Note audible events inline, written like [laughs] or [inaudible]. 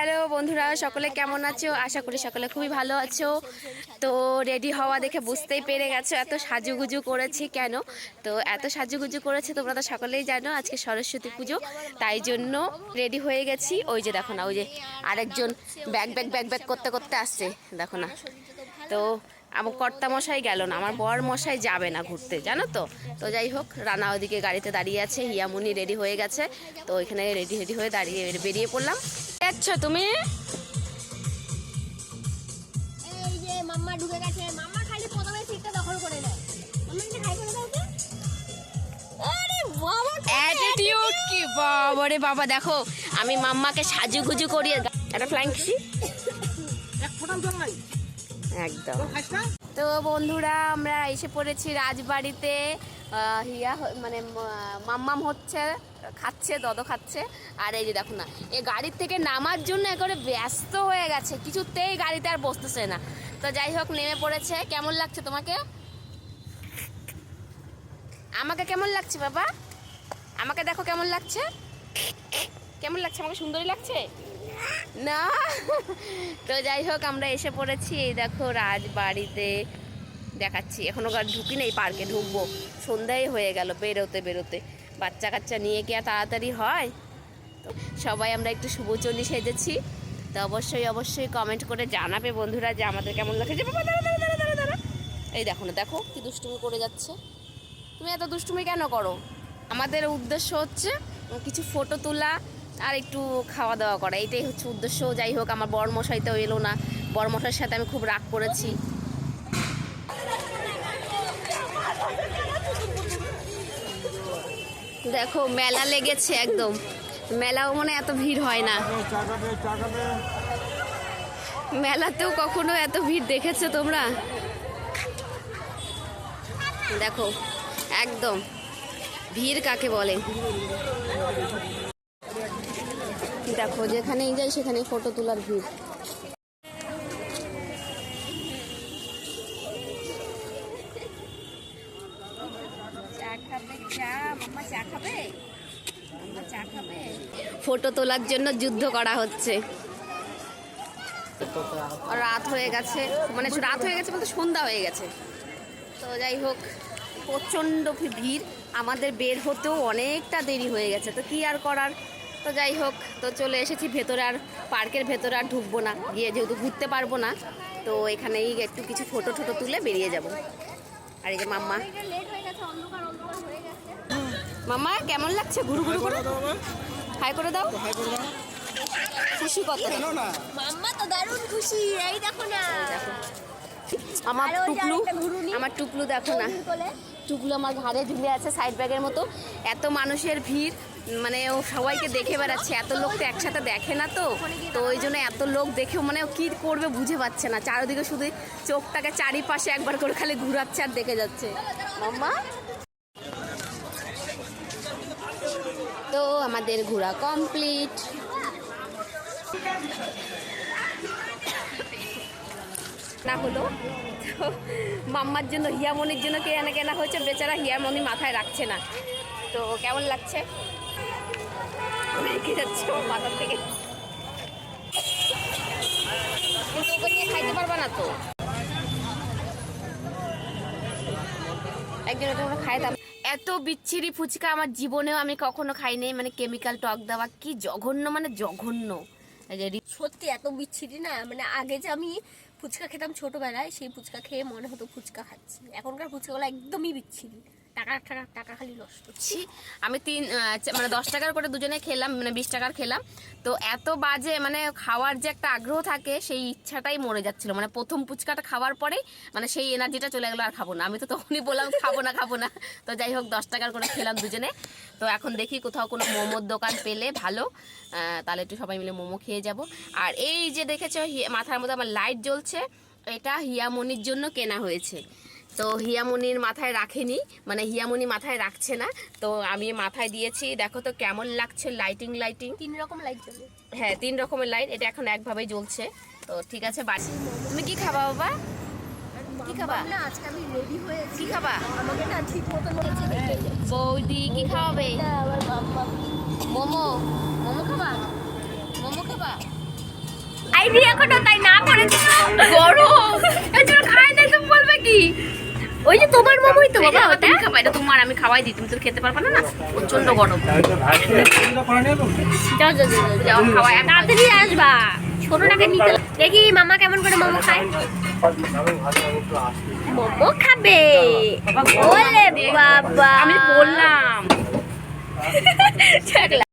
Hello বন্ধুরা, সকলে কেমন আছো? আশা করি সকলে খুবই ভালো আছো। তো রেডি হওয়া দেখে বুঝতেই পেরে গেছো এত সাজুগুজু করেছি কেন? তো এত সাজুগুজু করেছে তোমরা তো সকলেই জানো, আজকে সরস্বতী পুজো। তাই জন্য রেডি হয়ে গেছি। ওই যে দেখো না, ওই যে আরেকজন ব্যাগ ব্যাগ ব্যাগ ব্যাগ করতে করতে আসছে। দেখো না। তো আমার কর্তা মশাই গেল না, আমার বর মশাই যাবে না ঘুরতে, জানো তো? তো যাই হোক, রানা ওদিকে গাড়িতে দাঁড়িয়ে আছে, হিয়ামুনি রেডি হয়ে গেছে। তো ওইখানে রেডি রেডি হয়ে দাঁড়িয়ে বেরিয়ে পড়লাম। আচ্ছা তুমি? এই যে মাম্মা ঢুকে গেছে। মাম্মা খালি প্রথমে সিটটা দখল করে নেয়। মাম্মা একটা হাই করে দাও তো বাবা অ্যাটিটিউড কি বাবা রে বাবা দেখো আমি মাম্মাকে সাজুগুজু করিয়ে একটা ফ্লাইং একদম। তো বন্ধুরা আমরা এসে পড়েছি রাজবাড়িতে হিয়া মানে মাম্মাম হচ্ছে। খাচ্ছে, দদ খাচ্ছে। আর এই যে দেখো না এই গাড়ির থেকে নামার জন্য একেবারে ব্যস্ত হয়ে গেছে। কিছুতেই গাড়িতে আর বসতেছে না। তো যাই হোক, নেমে পড়েছে। কেমন লাগছে তোমাকে? আমাকে কেমন লাগছে বাবা? আমাকে দেখো কেমন লাগছে? কেমন লাগছে? আমাকে সুন্দরী লাগছে? না? তো যাই হোক, আমরা এসে পড়েছি। এই দেখো, রাজবাড়িতে দেখাচ্ছি। এখনও ঢুকি নেই, পার্কে ঢুকবো। সন্ধ্যায় হয়ে গেল, বেরোতে বেরোতে। বাচ্চা কাচ্চা নিয়ে আর তাড়াতাড়ি হয়? তো সবাই আমরা একটু শুভচন্ডী সেজেছি। তো অবশ্যই অবশ্যই কমেন্ট করে জানাবে বন্ধুরা যে আমাদের কেমন লাগে যে বাবা, দাঁড়া দাঁড়া দাঁড়া দাঁড়া এই দেখো না, দেখো কি দুষ্টুমি করে যাচ্ছে। তুমি এত দুষ্টুমি কেন করো? আমাদের উদ্দেশ্য হচ্ছে কিছু ফটো তোলা আর একটু খাওয়া দাওয়া করা। এটাই হচ্ছে উদ্দেশ্য। যাই হোক, আমার বর মশাই তো এলো না। বর মশাইয়ের সাথে আমি খুব রাগ করেছি। দেখো, মেলা লেগেছে একদম। মেলাও মনে এত ভিড় হয় না। মেলাতেও কখনো এত ভিড় দেখেছ তোমরা? দেখো, একদম। ভিড় কাকে বলে? দেখো, যেখানেই যাই সেখানেই ফটো তোলার ভিড়। ফটো তোলার জন্য যুদ্ধ করা হচ্ছে। রাত হয়ে গেছে মানে রাত হয়ে গেছে বলতে সন্ধ্যা হয়ে গেছে। তো যাই হোক প্রচণ্ড ভিড়। আমাদের বের হতেও অনেকটা দেরি হয়ে গেছে। তো কি আর করার? তো যাই হোক তো চলে এসেছি ভেতরে আর পার্কের ভেতরে আর ঢুকবো না। গিয়ে যেহেতু ঘুরতে পারব না তো এখানেই একটু কিছু ফটো টোটো তুলে বেরিয়ে যাব। আর এই যে মাম্মা লেট হয়ে গেছে অন্ধকার অন্ধকার হয়ে গেছে মাম্মা কেমন লাগছে? ঘুরু ঘুরু করে? হাই করে দাও। খুশি কত? মাম্মা তো দারুণ খুশি এই দেখো না। আমার টুকলু আমার টুকলু দেখো না। টুকলু আমার ঘাড়ে ঝুলে আছে সাইড ব্যাগের মতো। এত মানুষের ভিড় মানে ও সবাইকে দেখে বেড়াচ্ছে। এত লোক তো একসাথে দেখে না তো। তো ওই জন্য এত লোক দেখেও মানে ও কি করবে বুঝে পাচ্ছে না। চারিদিকে শুধু চোখটাকে চারিপাশে একবার করে খালি ঘুরাচ্ছে আর দেখে যাচ্ছে। মাম্মা? আমাদের ঘোরা কমপ্লিট না হলো। তো মাম্মার জন্য, হিয়ামনির জন্য কে কেনা কেনা হয়েছে? বেচারা হিয়ামনি মাথায় রাখছে না। তো কেমন লাগছে? যাচ্ছে মাথার থেকে। খাইতে পারবা না তো ওটা আমরা খাইতাম এত বিচ্ছিরি ফুচকা আমার জীবনেও আমি কখনো খাইনি মানে কেমিক্যাল টক দেওয়া কি জঘন্য মানে জঘন্য। সত্যি এত বিচ্ছিরি না মানে আগে যে আমি ফুচকা খেতাম ছোটবেলায়, সেই ফুচকা খেয়ে মনে হতো ফুচকা খাচ্ছি। এখনকার ফুচকাগুলো একদমই বিচ্ছিরি। টাকা টাকা টাকা খালি নষ্ট ছি আমি তিন মানে দশ টাকার করে দুজনে খেলাম মানে বিশ টাকার খেলাম। তো এত বাজে মানে খাওয়ার যে একটা আগ্রহ থাকে, সেই ইচ্ছাটাই মরে যাচ্ছিল। মানে প্রথম পুচকাটা খাওয়ার পরেই মানে সেই এনার্জিটা চলে গেলো, আর খাব না। আমি তো তখনই বললাম, খাব না খাব না। তো যাই হোক, দশ টাকার করে খেলাম দুজনে। তো এখন দেখি কোথাও কোনো মোমোর দোকান পেলে ভালো। তাহলে একটু সবাই মিলে মোমো খেয়ে যাব। আর এই যে দেখেছ মাথার মধ্যে আমার লাইট জ্বলছে। এটা হিয়ামনির জন্য কেনা হয়েছে। তো হিয়ামনির মাথায় রাখেনি মানে হিয়ামনি মাথায় রাখছে না তো আমি মাথায় দিয়েছি দেখো তো কেমন লাগছে লাইটিং লাইটিং তিন রকম লাইট জ্বলে। হ্যাঁ তিন রকমের লাইট এটা এখন একভাবেই জ্বলছে। তো ঠিক আছে বাড়ি তুমি কি খাবা বাবা? কি খাবা? না আজকে আমি রেডি হয়েছি। কি খাবা? আমাকে না ঠিক মতো বৌদি কি খাওয়াবে? মোমো। মোমো খাবা? মোমো খাবা? খাইনি এখনও তাই না করেছিল গরম! এই জন্য খাই না তুমি বলবে কি? ওই যে তোমার মোমোই তো বাবা ওটা তুমি খাবা এটা তোমার আমি খাওয়াই দিই তুমি তো খেতে পারবে না না? প্রচণ্ড গরম। যাও যাও যাও, খাওয়াই তাড়াতাড়ি আসবা। ছোটটাকে নিতে দেখি মামা কেমন করে মোমো খায়। মোমো খাবে। ওলে বাবা। আমি বললাম। [laughs]